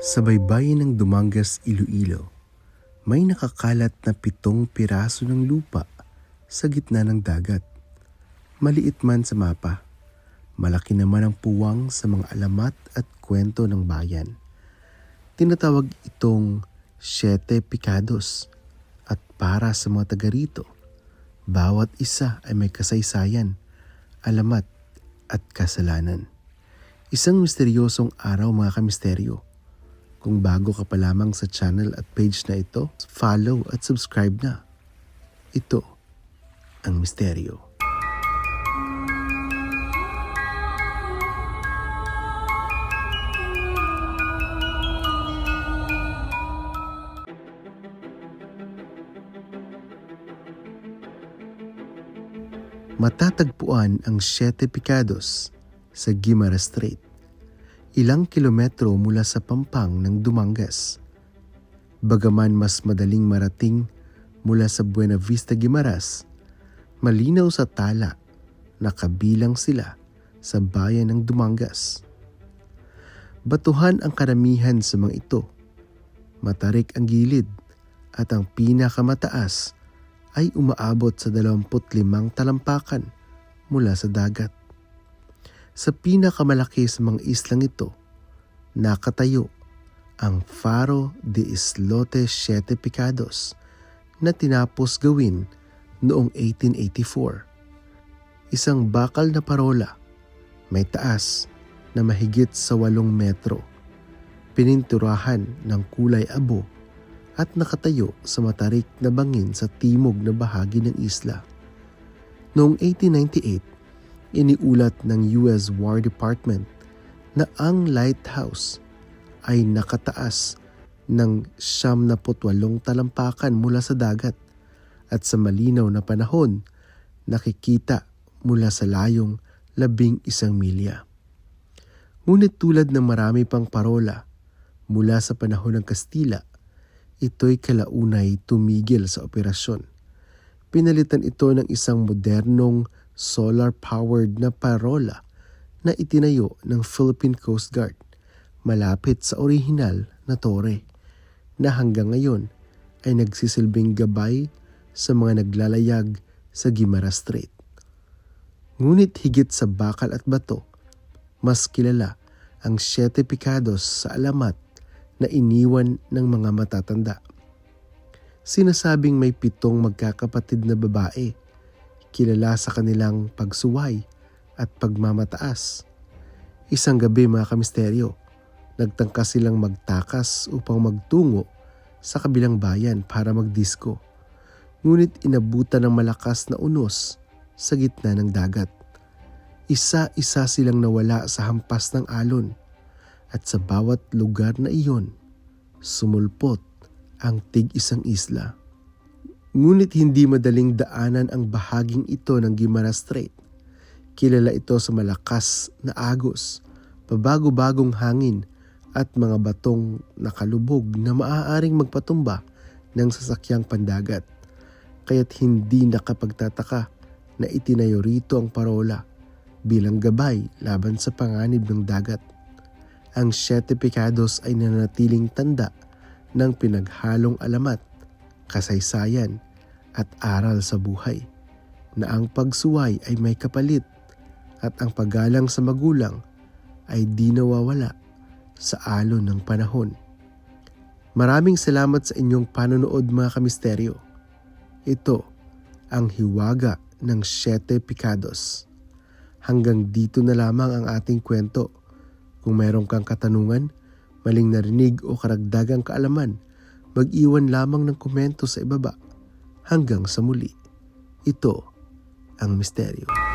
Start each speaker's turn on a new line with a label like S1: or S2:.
S1: Sa baybayin ng Dumangas, Iloilo, may nakakalat na pitong piraso ng lupa sa gitna ng dagat. Maliit man sa mapa, malaki naman ang puwang sa mga alamat at kwento ng bayan. Tinatawag itong Siete Picados at para sa mga taga rito, bawat isa ay may kasaysayan, alamat at kasalanan. Isang misteryosong araw mga kamisteryo. Kung bago ka pa lamang sa channel at page na ito, follow at subscribe na. Ito ang misteryo. Matatagpuan ang Siete Picados sa Guimara Strait ilang kilometro mula sa pampang ng Dumangas. Bagaman mas madaling marating mula sa Buena Vista Guimaras, malinaw sa tala na kabilang sila sa bayan ng Dumangas. Batuhan ang karamihan sa mga ito. Matarik ang gilid at ang pinakamataas ay umaabot sa 25 talampakan mula sa dagat. Sa pinakamalaki sa mga islang ito, nakatayo ang Faro de Islote Siete Picados na tinapos gawin noong 1884. Isang bakal na parola, may taas na mahigit sa 8 metro, pininturahan ng kulay abo at nakatayo sa matarik na bangin sa timog na bahagi ng isla. Noong 1898, iniulat ng US War Department na ang lighthouse ay nakataas ng siyam na putwalong talampakan mula sa dagat at sa malinaw na panahon nakikita mula sa layong labing isang milya. Ngunit tulad ng marami pang parola mula sa panahon ng Kastila, ito'y kalaunay tumigil sa operasyon. Pinalitan ito ng isang modernong solar-powered na parola na itinayo ng Philippine Coast Guard malapit sa orihinal na tore na hanggang ngayon ay nagsisilbing gabay sa mga naglalayag sa Guimara Strait. Ngunit higit sa bakal at bato, mas kilala ang Siete Picados sa alamat na iniwan ng mga matatanda. Sinasabing may pitong magkakapatid na babae kilala sa kanilang pagsuway at pagmamataas. Isang gabi mga kamisteryo, nagtangkas silang magtakas upang magtungo sa kabilang bayan para magdisko. Ngunit inabutan ng malakas na unos sa gitna ng dagat. Isa-isa silang nawala sa hampas ng alon at sa bawat lugar na iyon, sumulpot ang tig-isang isla. Ngunit hindi madaling daanan ang bahaging ito ng Guimara Strait. Kilala ito sa malakas na agos, pabago-bagong hangin at mga batong nakalubog na maaaring magpatumba ng sasakyang pandagat. Kaya't hindi nakapagtataka na itinayo rito ang parola bilang gabay laban sa panganib ng dagat. Ang Siete Picados ay nanatiling tanda ng pinaghalong alamat kasaysayan at aral sa buhay na ang pagsuway ay may kapalit at ang paggalang sa magulang ay di nawawala sa alon ng panahon. Maraming salamat sa inyong panonood mga kamisteryo. Ito ang hiwaga ng Siete Picados. Hanggang dito na lamang ang ating kwento. Kung mayroon kang katanungan, maling narinig o karagdagang kaalaman, mag-iwan lamang ng komento sa ibaba. Hanggang sa muli, ito ang misteryo.